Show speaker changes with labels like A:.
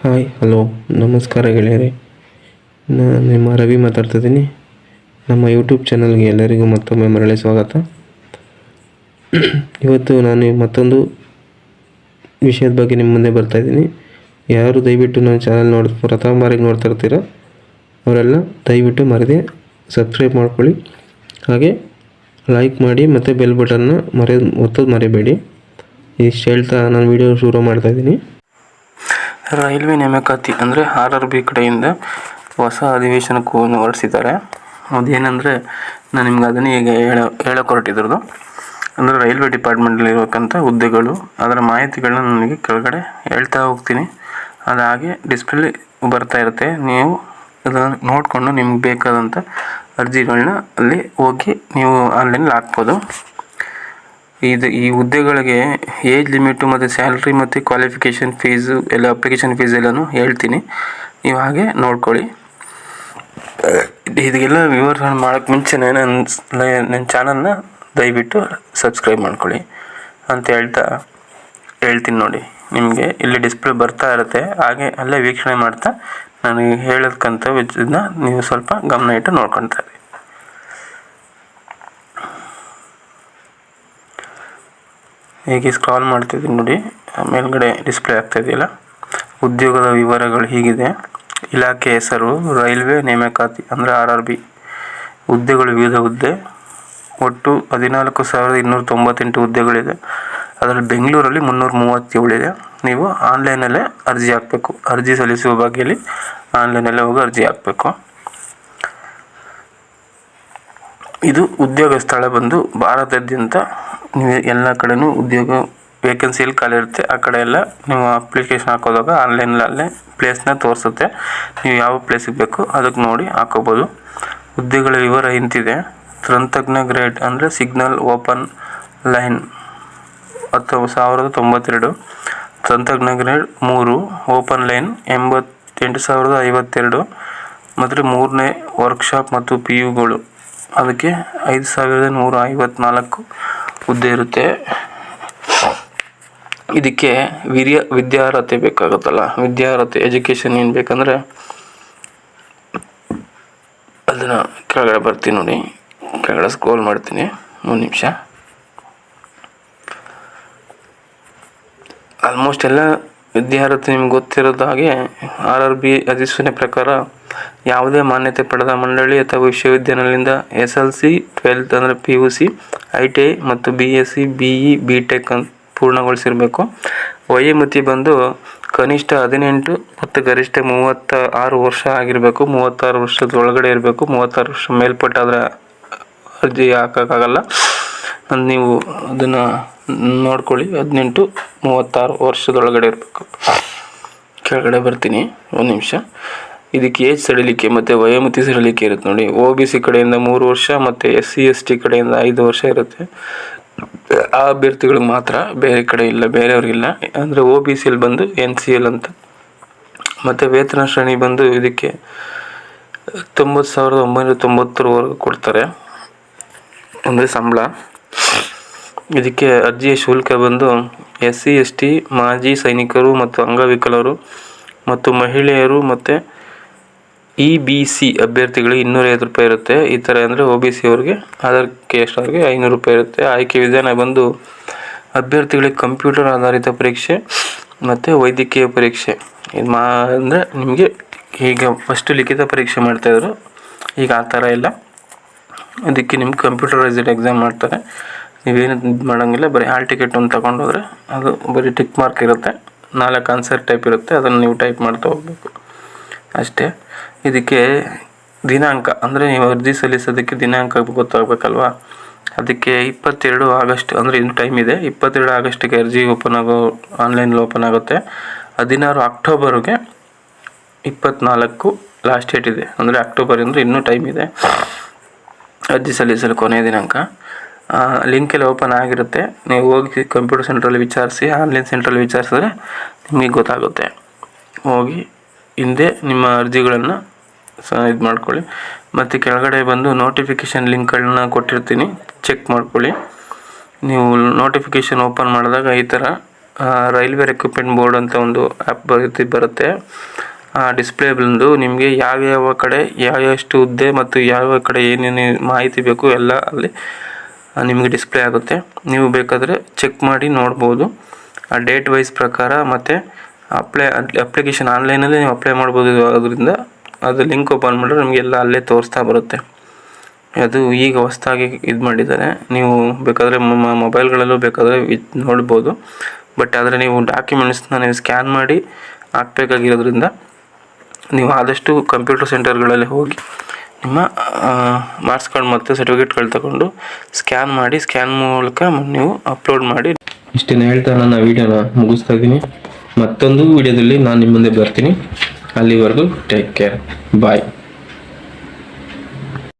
A: Hi, hello, ನಮಸ್ಕಾರ ಗೆಳೆಯರೆ. ನಾನು ನಿಮ್ಮ ರವಿ ಮಾತಾಡ್ತಿದ್ದೀನಿ. ನಮ್ಮ ಯೂಟ್ಯೂಬ್ ಚಾನಲ್ಗೆ ಎಲ್ಲರಿಗೂ ಮತ್ತೊಮ್ಮೆ ಮರಳಿ ಸ್ವಾಗತ. ಇವತ್ತು ನಾನು ಮತ್ತೊಂದು ವಿಷಯದ ಬಗ್ಗೆ ನಿಮ್ಮ ಮುಂದೆ ಬರ್ತಾ ಇದ್ದೀನಿ. ಯಾರು ದಯವಿಟ್ಟು ನನ್ನ ಚಾನಲ್ ನೋಡಿ, ಪ್ರಥಮ ಬಾರಿಗೆ ನೋಡ್ತಾ ಇರ್ತೀರೋ, ಅವರೆಲ್ಲ ದಯವಿಟ್ಟು ಮರದೆ ಸಬ್ಸ್ಕ್ರೈಬ್ ಮಾಡ್ಕೊಳ್ಳಿ. ಹಾಗೆ ಲೈಕ್ ಮಾಡಿ ಮತ್ತು ಬೆಲ್ ಬಟನ್ನ ಮರೆ ಒತ್ತೋದು ಮರಿಬೇಡಿ. ಇಷ್ಟು ಹೇಳ್ತಾ ನಾನು ವಿಡಿಯೋ ಶುರು ಮಾಡ್ತಾ ಇದ್ದೀನಿ.
B: ರೈಲ್ವೆ ನೇಮಕಾತಿ ಅಂದರೆ ಆರ್ ಆರ್ ಬಿ ಕಡೆಯಿಂದ ಹೊಸ ಅಧಿವೇಶನಕ್ಕೂ ಹೊರಡಿಸಿದ್ದಾರೆ. ಅದೇನೆಂದರೆ ನಾನು ನಿಮ್ಗೆ ಅದನ್ನೇ ಈಗ ಹೇಳೋ ಹೇಳಕ್ಕೆ ಹೊರಟಿದ್ರದ್ದು ಅಂದರೆ ರೈಲ್ವೆ ಡಿಪಾರ್ಟ್ಮೆಂಟಲ್ಲಿರತಕ್ಕಂಥ ಹುದ್ದೆಗಳು, ಅದರ ಮಾಹಿತಿಗಳನ್ನ ನನಗೆ ಕೆಳಗಡೆ ಹೇಳ್ತಾ ಹೋಗ್ತೀನಿ. ಅದ ಹಾಗೆ ಡಿಸ್ಪ್ಲೇ ಬರ್ತಾ ಇರುತ್ತೆ. ನೀವು ಅದನ್ನು ನೋಡಿಕೊಂಡು ನಿಮ್ಗೆ ಬೇಕಾದಂಥ ಅರ್ಜಿಗಳನ್ನ ಅಲ್ಲಿ ಹೋಗಿ ನೀವು ಆನ್ಲೈನಲ್ಲಿ ಹಾಕ್ಬೋದು. ಇದು ಈ ಹುದ್ದೆಗಳಿಗೆ ಏಜ್ ಲಿಮಿಟು ಮತ್ತು ಸ್ಯಾಲ್ರಿ ಮತ್ತು ಕ್ವಾಲಿಫಿಕೇಷನ್ ಫೀಸು ಎಲ್ಲ ಅಪ್ಲಿಕೇಶನ್ ಫೀಸ್ ಎಲ್ಲನೂ ಹೇಳ್ತೀನಿ. ನೀವು ಹಾಗೆ ನೋಡ್ಕೊಳ್ಳಿ. ಇದಕ್ಕೆಲ್ಲ ವಿವರಣೆ ಮಾಡೋಕ್ಕೆ ಮುಂಚೆನೇ ನನ್ನ ನನ್ನ ಚಾನಲ್ನ ದಯವಿಟ್ಟು ಸಬ್ಸ್ಕ್ರೈಬ್ ಮಾಡ್ಕೊಳ್ಳಿ. ಅಂತ ಹೇಳ್ತಾ ಹೇಳ್ತೀನಿ ನೋಡಿ. ನಿಮಗೆ ಇಲ್ಲಿ ಡಿಸ್ಪ್ಲೇ ಬರ್ತಾ ಇರುತ್ತೆ. ಹಾಗೆ ಅಲ್ಲೇ ವೀಕ್ಷಣೆ ಮಾಡ್ತಾ ನನಗೆ ಹೇಳೋದಕ್ಕಂಥ ಇದನ್ನ ನೀವು ಸ್ವಲ್ಪ ಗಮನ ಇಟ್ಟು ನೋಡ್ಕೊತಾ ಹೀಗೆ ಸ್ಕ್ರಾಲ್ ಮಾಡ್ತಿದ್ದೀನಿ ನೋಡಿ ಮೇಲ್ಗಡೆ ಡಿಸ್ಪ್ಲೇ ಆಗ್ತಾ ಇದೆಯಲ್ಲ? ಉದ್ಯೋಗದ ವಿವರಗಳು ಹೀಗಿದೆ. ಇಲಾಖೆ ಹೆಸರು, ರೈಲ್ವೆ ನೇಮಕಾತಿ ಅಂದರೆ ಆರ್ ಆರ್ ಬಿ ಹುದ್ದೆಗಳು ವಿವಿಧ ಹುದ್ದೆ. ಒಟ್ಟು ಹದಿನಾಲ್ಕು ಸಾವಿರದ ಇನ್ನೂರ ತೊಂಬತ್ತೆಂಟು ಹುದ್ದೆಗಳಿದೆ. ಅದರಲ್ಲಿ ಬೆಂಗಳೂರಲ್ಲಿ ಮುನ್ನೂರ ಮೂವತ್ತೇಳಿದೆ ನೀವು ಆನ್ಲೈನಲ್ಲೇ ಅರ್ಜಿ ಹಾಕಬೇಕು. ಅರ್ಜಿ ಸಲ್ಲಿಸುವ ಬಗ್ಗೆಯಲ್ಲಿ ಆನ್ಲೈನಲ್ಲೇ ಹೋಗಿ ಅರ್ಜಿ ಹಾಕಬೇಕು. ಇದು ಉದ್ಯೋಗ ಸ್ಥಳ ಬಂದು ಭಾರತದಾದ್ಯಂತ ನೀವು ಎಲ್ಲ ಕಡೆನೂ ಉದ್ಯೋಗ ವೇಕೆನ್ಸಿಯಲ್ಲಿ ಖಾಲಿ ಇರುತ್ತೆ. ಆ ಕಡೆ ಎಲ್ಲ ನೀವು ಅಪ್ಲಿಕೇಶನ್ ಹಾಕೋದಾಗ ಆನ್ಲೈನಲ್ಲೇ ಪ್ಲೇಸ್ನ ತೋರಿಸುತ್ತೆ. ನೀವು ಯಾವ ಪ್ಲೇಸಿಗೆ ಬೇಕು ಅದಕ್ಕೆ ನೋಡಿ ಹಾಕೋಬೋದು. ಹುದ್ದೆಗಳ ವಿವರ ಇಂತಿದೆ. ತಂತ್ರಜ್ಞ ಗ್ರೇಡ್ ಅಂದರೆ ಸಿಗ್ನಲ್ ಓಪನ್ ಲೈನ್ ಹತ್ತು ಸಾವಿರದ ತೊಂಬತ್ತೆರಡು. ತಂತ್ರಜ್ಞ ಗ್ರೇಡ್ ಮೂರು, ಓಪನ್ ಲೈನ್ ಎಂಬತ್ತೆಂಟು ಸಾವಿರದ ಐವತ್ತೆರಡು. ಮತ್ತು ಮೂರನೇ ವರ್ಕ್ಶಾಪ್ ಮತ್ತು ಪಿ ಯುಗಳು ಅದಕ್ಕೆ ಐದು ಸಾವಿರದ ನೂರ ಐವತ್ನಾಲ್ಕು ಹುದ್ದೆ ಇರುತ್ತೆ. ಇದಕ್ಕೆ ವಿರ್ಯ ವಿದ್ಯಾರ್ಹತೆ ಬೇಕಾಗುತ್ತಲ್ಲ, ವಿದ್ಯಾರ್ಹತೆ ಎಜುಕೇಷನ್ ಏನು ಬೇಕಂದರೆ ಅದನ್ನು ಕೆಳಗಡೆ ಬರ್ತೀನಿ ನೋಡಿ, ಕೆಳಗಡೆ ಸ್ಕ್ರೋಲ್ ಮಾಡ್ತೀನಿ ಒಂದು ನಿಮಿಷ. ಆಲ್ಮೋಸ್ಟ್ ಎಲ್ಲ ವಿದ್ಯಾರ್ಥಿ ನಿಮ್ಗೆ ಗೊತ್ತಿರೋದ ಹಾಗೆ ಆರ್ ಆರ್ ಬಿ ಅಧಿಸೂಚನೆ ಪ್ರಕಾರ ಯಾವುದೇ ಮಾನ್ಯತೆ ಪಡೆದ ಮಂಡಳಿ ಅಥವಾ ವಿಶ್ವವಿದ್ಯಾನಿಲಯದಿಂದ ಎಸ್ ಎಲ್ ಸಿ ಟ್ವೆಲ್ತ್ ಅಂದರೆ P U C, I T I ಮತ್ತು B S C, B E, B tech ಅಂತ ಪೂರ್ಣಗೊಳಿಸಿರಬೇಕು. ವಯೋಮಿತಿ ಬಂದು ಕನಿಷ್ಠ ಹದಿನೆಂಟು ಮತ್ತು ಗರಿಷ್ಠ ಮೂವತ್ತ ಆರು ವರ್ಷ ಆಗಿರಬೇಕು. ಮೂವತ್ತಾರು ವರ್ಷದ ಒಳಗಡೆ ಇರಬೇಕು. ಮೂವತ್ತಾರು ವರ್ಷ ಮೇಲ್ಪಟ್ಟಾದ್ರೆ ಅರ್ಜಿ ಹಾಕೋಕ್ಕಾಗಲ್ಲ. ನೀವು ಅದನ್ನು ನೋಡ್ಕೊಳ್ಳಿ. ಹದಿನೆಂಟು, ಮೂವತ್ತಾರು ವರ್ಷದೊಳಗಡೆ ಇರಬೇಕು. ಕೆಳಗಡೆ ಬರ್ತೀನಿ. ಒಂದು ನಿಮಿಷ. ಇದಕ್ಕೆ ಏಜ್ ಸಡಿಲಿಕೆ ಮತ್ತು ವಯೋಮಿತಿ ಸಡಿಲಿಕೆ ಇರುತ್ತೆ ನೋಡಿ. ಓ ಬಿ ಸಿ ಕಡೆಯಿಂದ ಮೂರು ವರ್ಷ ಮತ್ತು ಎಸ್ ಸಿ ಎಸ್ ಟಿ ಕಡೆಯಿಂದ ಐದು ವರ್ಷ ಇರುತ್ತೆ. ಆ ಅಭ್ಯರ್ಥಿಗಳಿಗೆ ಮಾತ್ರ ಬೇರೆ ಕಡೆ ಇಲ್ಲ ಬೇರೆಯವ್ರಿಗಿಲ್ಲ ಅಂದರೆ ಒ ಬಿ ಸಿಯಲ್ಲಿ ಬಂದು ಎನ್ ಸಿ ಎಲ್ ಅಂತ. ಮತ್ತು ವೇತನ ಶ್ರೇಣಿ ಬಂದು ಇದಕ್ಕೆ ತೊಂಬತ್ತು ಸಾವಿರದ ಒಂಬೈನೂರ ತೊಂಬತ್ತರವರೆಗೂ ಕೊಡ್ತಾರೆ. ಅಂದರೆ ಸಂಬಳ. ಇದಕ್ಕೆ ಅರ್ಜಿಯ ಶುಲ್ಕ ಬಂದು ಎಸ್ ಸಿ ಎಸ್ ಟಿ ಮಾಜಿ ಸೈನಿಕರು ಮತ್ತು ಅಂಗವಿಕಲರು ಮತ್ತು ಮಹಿಳೆಯರು ಮತ್ತು ಇ ಬಿ ಸಿ ಅಭ್ಯರ್ಥಿಗಳಿಗೆ ಇನ್ನೂರೈವತ್ತು ರೂಪಾಯಿ ಇರುತ್ತೆ. ಈ ಥರ ಅಂದರೆ ಒ ಬಿ ಸಿ ಅವ್ರಿಗೆ ಆಧಾರ್ ಕೇಸ್ಟ್ ಅವ್ರಿಗೆ ಐನೂರು ರೂಪಾಯಿ ಇರುತ್ತೆ. ಆಯ್ಕೆ ವಿಧಾನ ಬಂದು ಅಭ್ಯರ್ಥಿಗಳಿಗೆ ಕಂಪ್ಯೂಟರ್ ಆಧಾರಿತ ಪರೀಕ್ಷೆ ಮತ್ತು ವೈದ್ಯಕೀಯ ಪರೀಕ್ಷೆ. ಇದು ಮಾ ಅಂದರೆ ನಿಮಗೆ ಈಗ ಫಸ್ಟ್ ಲಿಖಿತ ಪರೀಕ್ಷೆ ಮಾಡ್ತಾಯಿದ್ರು ಈಗ ಆ ಥರ ಇಲ್ಲ. ಅದಕ್ಕೆ ನಿಮ್ಗೆ ಕಂಪ್ಯೂಟರೈಸ್ಡ್ ಎಕ್ಸಾಮ್ ಮಾಡ್ತಾರೆ. ನೀವೇನು ಇದು ಮಾಡೋಂಗಿಲ್ಲ, ಬರೀ ಹಾಲ್ ಟಿಕೆಟ್ ಒಂದು ತಗೊಂಡೋದ್ರೆ ಅದು ಬರೀ ಟಿಕ್ ಮಾರ್ಕ್ ಇರುತ್ತೆ. ನಾಲ್ಕು ಆನ್ಸರ್ ಟೈಪ್ ಇರುತ್ತೆ. ಅದನ್ನು ನೀವು ಟೈಪ್ ಮಾಡ್ತಾ ಹೋಗಬೇಕು. ಅಷ್ಟೇ. ಇದಕ್ಕೆ ದಿನಾಂಕ, ಅಂದರೆ ನೀವು ಅರ್ಜಿ ಸಲ್ಲಿಸೋದಕ್ಕೆ ದಿನಾಂಕ ಗೊತ್ತಾಗಬೇಕಲ್ವಾ? ಅದಕ್ಕೆ ಇಪ್ಪತ್ತೆರಡು ಆಗಸ್ಟ್, ಅಂದರೆ ಇನ್ನು ಟೈಮ್ ಇದೆ. ಇಪ್ಪತ್ತೆರಡು ಆಗಸ್ಟಿಗೆ ಅರ್ಜಿ ಓಪನ್ ಆಗೋ ಆನ್ಲೈನಲ್ಲಿ ಓಪನ್ ಆಗುತ್ತೆ. ಹದಿನಾರು ಅಕ್ಟೋಬರ್ಗೆ ಇಪ್ಪತ್ತ್ನಾಲ್ಕು ಲಾಸ್ಟ್ ಡೇಟ್ ಇದೆ. ಅಂದರೆ ಅಕ್ಟೋಬರ್ ಅಂದರೆ ಇನ್ನೂ ಟೈಮ್ ಇದೆ. ಅರ್ಜಿ ಸಲ್ಲಿಸಲು ಕೊನೆಯ ದಿನಾಂಕ. ಲಿಂಕೆಲ್ಲ ಓಪನ್ ಆಗಿರುತ್ತೆ. ನೀವು ಹೋಗಿ ಕಂಪ್ಯೂಟರ್ ಸೆಂಟ್ರಲ್ಲಿ ವಿಚಾರಿಸಿ ಆನ್ಲೈನ್ ಸೆಂಟ್ರಲ್ಲಿ ವಿಚಾರಿಸಿದ್ರೆ ನಿಮಗೆ ಗೊತ್ತಾಗುತ್ತೆ. ಹೋಗಿ ಹಿಂದೆ ನಿಮ್ಮ ಅರ್ಜಿಗಳನ್ನು ಸಹ ಇದು ಮಾಡ್ಕೊಳ್ಳಿ. ಮತ್ತು ಕೆಳಗಡೆ ಬಂದು ನೋಟಿಫಿಕೇಷನ್ ಲಿಂಕ್ಗಳನ್ನ ಕೊಟ್ಟಿರ್ತೀನಿ. ಚೆಕ್ ಮಾಡ್ಕೊಳ್ಳಿ. ನೀವು ನೋಟಿಫಿಕೇಷನ್ ಓಪನ್ ಮಾಡಿದಾಗ ಈ ಥರ ರೈಲ್ವೆ ರೆಕ್ರೂಟ್ಮೆಂಟ್ ಬೋರ್ಡ್ ಅಂತ ಒಂದು ಆ್ಯಪ್ ಬರುತ್ತೆ ಬರುತ್ತೆ. ಆ ಡಿಸ್ಪ್ಲೇ ಬಂದು ನಿಮಗೆ ಯಾವ್ಯಾವ ಕಡೆ ಯಾವ್ಯಾವಷ್ಟು ಹುದ್ದೆ ಮತ್ತು ಯಾವ ಕಡೆ ಏನೇನು ಮಾಹಿತಿ ಬೇಕು ಎಲ್ಲ ಅಲ್ಲಿ ನಿಮಗೆ ಡಿಸ್ಪ್ಲೇ ಆಗುತ್ತೆ. ನೀವು ಬೇಕಾದರೆ ಚೆಕ್ ಮಾಡಿ ನೋಡ್ಬೋದು. ಆ ಡೇಟ್ ವೈಸ್ ಪ್ರಕಾರ ಮತ್ತು ಅಪ್ಲೈ ಅಪ್ಲಿಕೇಶನ್ ಆನ್ಲೈನಲ್ಲಿ ನೀವು ಅಪ್ಲೈ ಮಾಡ್ಬೋದು ಅದರಿಂದ ಅದು ಲಿಂಕ್ ಓಪನ್ ಮಾಡಿದ್ರೆ ನಿಮಗೆ ಎಲ್ಲ ಅಲ್ಲೇ ತೋರಿಸ್ತಾ ಬರುತ್ತೆ. ಅದು ಈಗ ಹೊಸ್ದಾಗಿ ಇದು ಮಾಡಿದ್ದಾರೆ. ನೀವು ಬೇಕಾದರೆ ಮೊಬೈಲ್ಗಳಲ್ಲೂ ಬೇಕಾದರೆ ನೋಡ್ಬೋದು. ಬಟ್ ಆದರೆ ನೀವು ಡಾಕ್ಯುಮೆಂಟ್ಸ್ನ ನೀವು ಸ್ಕ್ಯಾನ್ ಮಾಡಿ ಹಾಕಬೇಕಾಗಿರೋದ್ರಿಂದ ನೀವು ಆದಷ್ಟು ಕಂಪ್ಯೂಟರ್ ಸೆಂಟರ್ಗಳಲ್ಲಿ ಹೋಗಿ ನಿಮ್ಮ ಮಾರ್ಕ್ಸ್ ಕಾರ್ಡ್ ಮತ್ತು ಸರ್ಟಿಫಿಕೇಟ್ಗಳು ತಗೊಂಡು ಸ್ಕ್ಯಾನ್ ಮಾಡಿ ಸ್ಕ್ಯಾನ್ ಮೂಲಕ ನೀವು ಅಪ್ಲೋಡ್ ಮಾಡಿ.
A: ಇಷ್ಟನ್ನು ಹೇಳ್ತಾ ನನ್ನ ವೀಡಿಯೋನ ಮುಗಿಸ್ತಾ ಇದ್ದೀನಿ. ಮತ್ತೊಂದು ವಿಡಿಯೋದಲ್ಲಿ ನಾನು ನಿಮ್ಮ ಮುಂದೆ ಬರ್ತೀನಿ. ಅಲ್ಲಿವರೆಗೂ ಟೇಕ್ ಕೇರ್ ಬಾಯ್